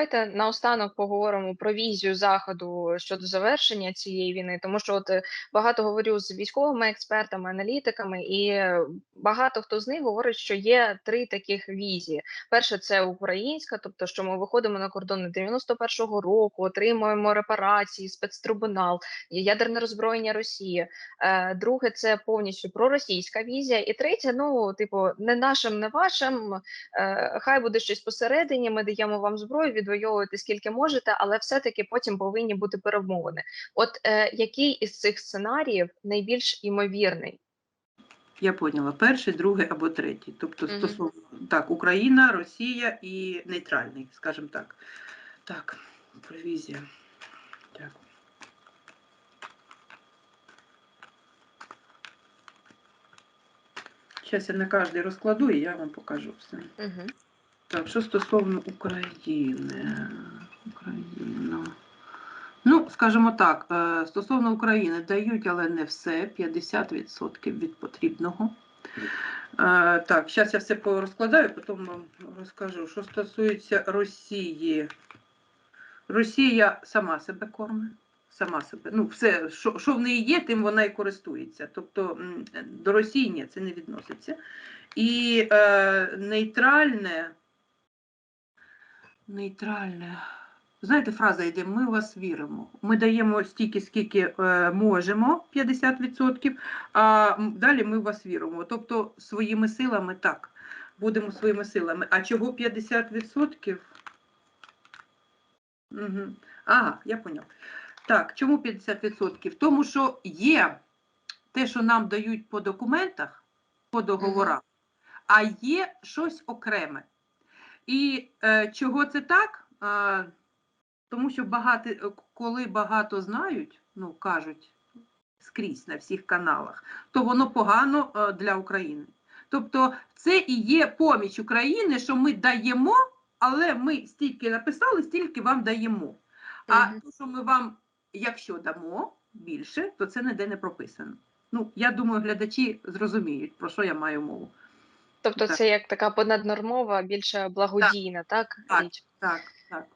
давайте наостанок поговоримо про візію заходу щодо завершення цієї війни, тому що от е, багато говорю з військовими експертами, аналітиками, і е, багато хто з них говорить, що є три таких візії. Перше, це українська, тобто, що ми виходимо на кордони 91-го року, отримуємо репарації, спецтрибунал, ядерне роззброєння Росії. Е, Друге, це повністю проросійська візія. І третє, ну типу, не нашим, не вашим. Хай буде щось посередині. Ми даємо вам зброю, відвоювати скільки можете, але все-таки потім повинні бути перемовини. От е, який із цих сценаріїв найбільш імовірний? Я поняла. Перший, другий або третій. Тобто, Мгм. стосовно так, Україна, Росія і нейтральний, скажімо так. Так, провізія. Так. Зараз я на кожний розкладу і я вам покажу все. Угу. Так, що стосовно України. Україна. Ну, скажімо так, е, стосовно України дають, але не все, 50% від потрібного. Е, Так, зараз я все порозкладаю, потім вам розкажу. Що стосується Росії, Росія сама себе кормить. Сама себе. Ну, все, що, що в неї є, тим вона і користується. Тобто до Росії ні, це не відноситься. І е, нейтральне, нейтральне. Знаєте, фраза йде: ми в вас віримо. Ми даємо стільки, скільки е, можемо, 50%, а далі ми в вас віримо. Тобто своїми силами так, будемо своїми силами. А чого 50%? Угу. Ага, я поняв. Так, чому 50%? Тому що є те, що нам дають по документах, по договорах, а є щось окреме. І е, чого це так? Е, тому що багато, е, коли багато знають, ну кажуть скрізь на всіх каналах, то воно погано е, для України. Тобто це і є поміч України, що ми даємо, але ми стільки написали, стільки вам даємо. А то, що ми вам, якщо дамо більше, то це ніде не прописано. Ну, я думаю, глядачі зрозуміють, про що я маю мову. Тобто, Так. це як така понаднормова, більше благодійна, так, Так. Так, так.